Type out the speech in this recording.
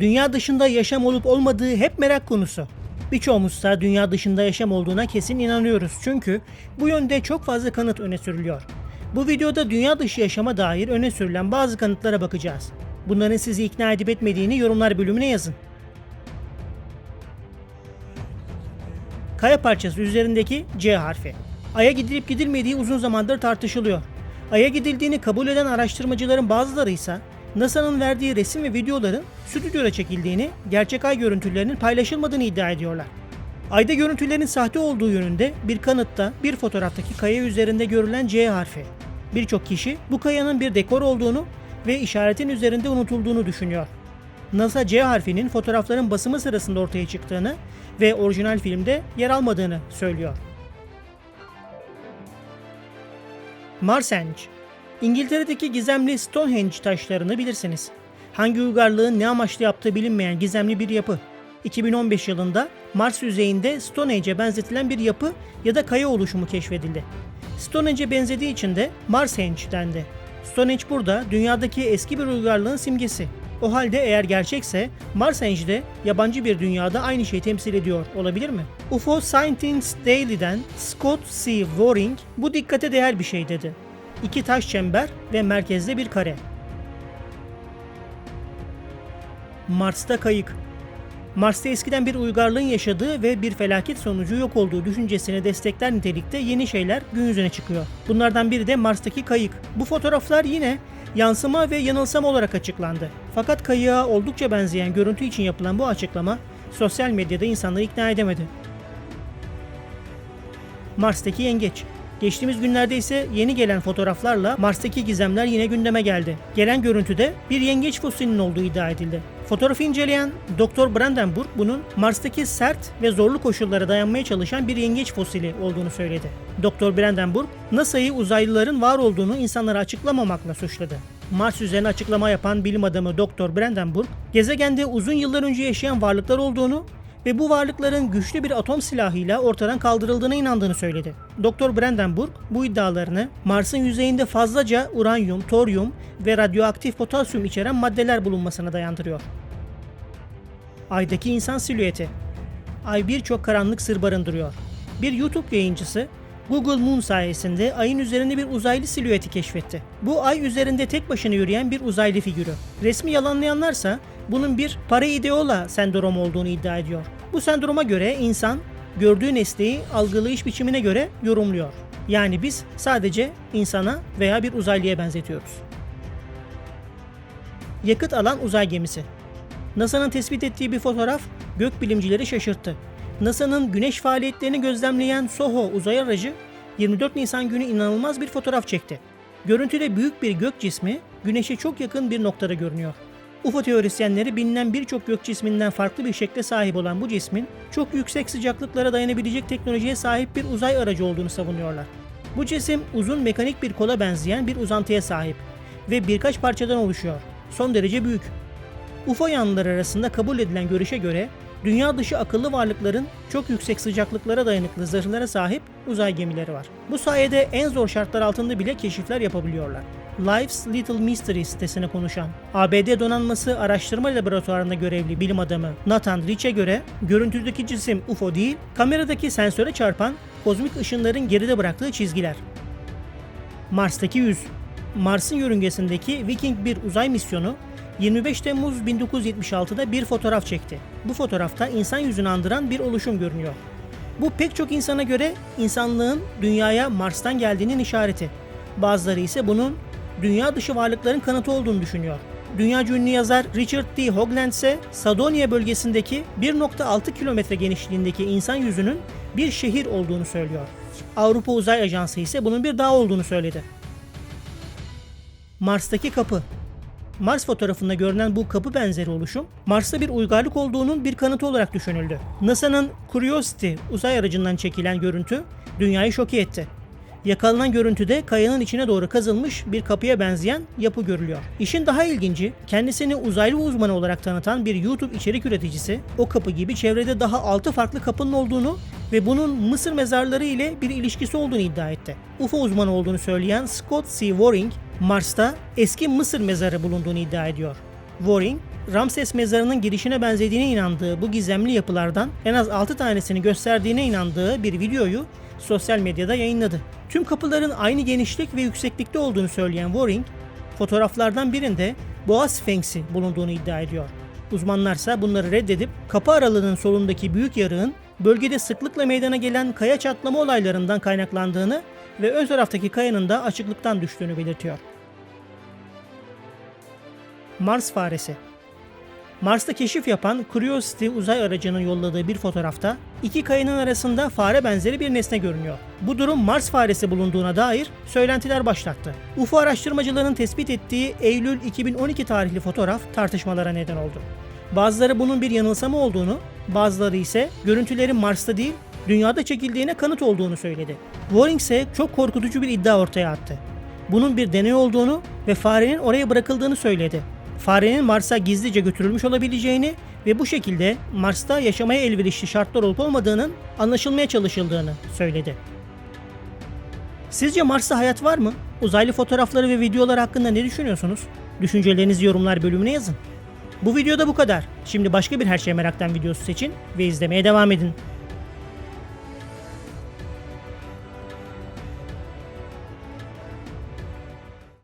Dünya dışında yaşam olup olmadığı hep merak konusu. Birçoğumuzsa dünya dışında yaşam olduğuna kesin inanıyoruz çünkü bu yönde çok fazla kanıt öne sürülüyor. Bu videoda dünya dışı yaşama dair öne sürülen bazı kanıtlara bakacağız. Bunların sizi ikna edip etmediğini yorumlar bölümüne yazın. Kaya parçası üzerindeki C harfi. Ay'a gidilip gidilmediği uzun zamandır tartışılıyor. Ay'a gidildiğini kabul eden araştırmacıların bazıları ise NASA'nın verdiği resim ve videoların stüdyoda çekildiğini, gerçek ay görüntülerinin paylaşılmadığını iddia ediyorlar. Ayda görüntülerin sahte olduğu yönünde bir kanıtta bir fotoğraftaki kaya üzerinde görülen C harfi. Birçok kişi bu kayanın bir dekor olduğunu ve işaretin üzerinde unutulduğunu düşünüyor. NASA C harfinin fotoğrafların basımı sırasında ortaya çıktığını ve orijinal filmde yer almadığını söylüyor. Marsenge İngiltere'deki gizemli Stonehenge taşlarını bilirsiniz. Hangi uygarlığın ne amaçlı yaptığı bilinmeyen gizemli bir yapı. 2015 yılında Mars yüzeyinde Stonehenge'e benzetilen bir yapı ya da kaya oluşumu keşfedildi. Stonehenge'e benzediği için de Marshenge dendi. Stonehenge burada dünyadaki eski bir uygarlığın simgesi. O halde eğer gerçekse Marshenge de yabancı bir dünyada aynı şeyi temsil ediyor olabilir mi? UFO Scientist Daily'den Scott C. Waring bu dikkate değer bir şey dedi. İki taş çember ve merkezde bir kare. Mars'ta kayık. Mars'ta eskiden bir uygarlığın yaşadığı ve bir felaket sonucu yok olduğu düşüncesini destekler nitelikte yeni şeyler gün yüzüne çıkıyor. Bunlardan biri de Mars'taki kayık. Bu fotoğraflar yine yansıma ve yanılsama olarak açıklandı. Fakat kayığa oldukça benzeyen görüntü için yapılan bu açıklama sosyal medyada insanları ikna edemedi. Mars'taki yengeç. Geçtiğimiz günlerde ise yeni gelen fotoğraflarla Mars'taki gizemler yine gündeme geldi. Gelen görüntüde bir yengeç fosilinin olduğu iddia edildi. Fotoğrafı inceleyen Dr. Brandenburg bunun Mars'taki sert ve zorlu koşullara dayanmaya çalışan bir yengeç fosili olduğunu söyledi. Dr. Brandenburg, NASA'yı uzaylıların var olduğunu insanlara açıklamamakla suçladı. Mars üzerine açıklama yapan bilim adamı Dr. Brandenburg, gezegende uzun yıllar önce yaşayan varlıklar olduğunu ve bu varlıkların güçlü bir atom silahıyla ortadan kaldırıldığına inandığını söyledi. Dr. Brandenburg bu iddialarını Mars'ın yüzeyinde fazlaca uranyum, toryum ve radyoaktif potasyum içeren maddeler bulunmasına dayandırıyor. Ay'daki insan silüeti Ay birçok karanlık sır barındırıyor. Bir YouTube yayıncısı Google Moon sayesinde ayın üzerinde bir uzaylı silüeti keşfetti. Bu ay üzerinde tek başına yürüyen bir uzaylı figürü. Resmi yalanlayanlarsa bunun bir pareideola sendromu olduğunu iddia ediyor. Bu sendroma göre insan gördüğü nesneyi algılayış biçimine göre yorumluyor. Yani biz sadece insana veya bir uzaylıya benzetiyoruz. Yakıt alan uzay gemisi. NASA'nın tespit ettiği bir fotoğraf gökbilimcileri şaşırttı. NASA'nın güneş faaliyetlerini gözlemleyen SOHO uzay aracı 24 Nisan günü inanılmaz bir fotoğraf çekti. Görüntüde büyük bir gök cismi güneşe çok yakın bir noktada görünüyor. UFO teorisyenleri bilinen birçok gök cisminden farklı bir şekle sahip olan bu cismin çok yüksek sıcaklıklara dayanabilecek teknolojiye sahip bir uzay aracı olduğunu savunuyorlar. Bu cisim uzun mekanik bir kola benzeyen bir uzantıya sahip ve birkaç parçadan oluşuyor. Son derece büyük. UFO yanlıları arasında kabul edilen görüşe göre dünya dışı akıllı varlıkların çok yüksek sıcaklıklara dayanıklı zırhlara sahip uzay gemileri var. Bu sayede en zor şartlar altında bile keşifler yapabiliyorlar. Life's Little Mystery sitesine konuşan ABD Donanması Araştırma Laboratuvarında görevli bilim adamı Nathan Rich'e göre görüntüdeki cisim UFO değil, kameradaki sensöre çarpan kozmik ışınların geride bıraktığı çizgiler. Mars'taki yüz Mars'ın yörüngesindeki Viking 1 uzay misyonu 25 Temmuz 1976'da bir fotoğraf çekti. Bu fotoğrafta insan yüzünü andıran bir oluşum görünüyor. Bu pek çok insana göre insanlığın dünyaya Mars'tan geldiğinin işareti. Bazıları ise bunun dünya dışı varlıkların kanıtı olduğunu düşünüyor. Dünya ünlü yazar Richard D. Hoagland ise Sadonia bölgesindeki 1.6 kilometre genişliğindeki insan yüzünün bir şehir olduğunu söylüyor. Avrupa Uzay Ajansı ise bunun bir dağ olduğunu söyledi. Mars'taki kapı Mars fotoğrafında görünen bu kapı benzeri oluşum, Mars'ta bir uygarlık olduğunun bir kanıtı olarak düşünüldü. NASA'nın Curiosity uzay aracından çekilen görüntü dünyayı şoke etti. Yakalanan görüntüde kayanın içine doğru kazılmış bir kapıya benzeyen yapı görülüyor. İşin daha ilginci, kendisini uzaylı uzmanı olarak tanıtan bir YouTube içerik üreticisi, o kapı gibi çevrede daha 6 farklı kapının olduğunu ve bunun Mısır mezarları ile bir ilişkisi olduğunu iddia etti. UFO uzmanı olduğunu söyleyen Scott C. Waring, Mars'ta eski Mısır mezarı bulunduğunu iddia ediyor. Waring, Ramses mezarının girişine benzediğine inandığı bu gizemli yapılardan en az 6 tanesini gösterdiğine inandığı bir videoyu sosyal medyada yayınladı. Tüm kapıların aynı genişlik ve yükseklikte olduğunu söyleyen Waring, fotoğraflardan birinde boğa sfenksi bulunduğunu iddia ediyor. Uzmanlarsa bunları reddedip kapı aralığının solundaki büyük yarığın bölgede sıklıkla meydana gelen kaya çatlama olaylarından kaynaklandığını ve ön taraftaki kayanın da açıklıktan düştüğünü belirtiyor. Mars faresi Mars'ta keşif yapan Curiosity uzay aracının yolladığı bir fotoğrafta iki kayanın arasında fare benzeri bir nesne görünüyor. Bu durum Mars faresi bulunduğuna dair söylentiler başlattı. UFO araştırmacıların tespit ettiği Eylül 2012 tarihli fotoğraf tartışmalara neden oldu. Bazıları bunun bir yanılsama olduğunu, bazıları ise görüntülerin Mars'ta değil, dünyada çekildiğine kanıt olduğunu söyledi. Waring ise çok korkutucu bir iddia ortaya attı. Bunun bir deney olduğunu ve farenin oraya bırakıldığını söyledi. Farenin Mars'a gizlice götürülmüş olabileceğini ve bu şekilde Mars'ta yaşamaya elverişli şartlar olup olmadığının anlaşılmaya çalışıldığını söyledi. Sizce Mars'ta hayat var mı? Uzaylı fotoğrafları ve videolar hakkında ne düşünüyorsunuz? Düşüncelerinizi yorumlar bölümüne yazın. Bu videoda bu kadar. Şimdi başka bir her şey meraktan videosu seçin ve izlemeye devam edin.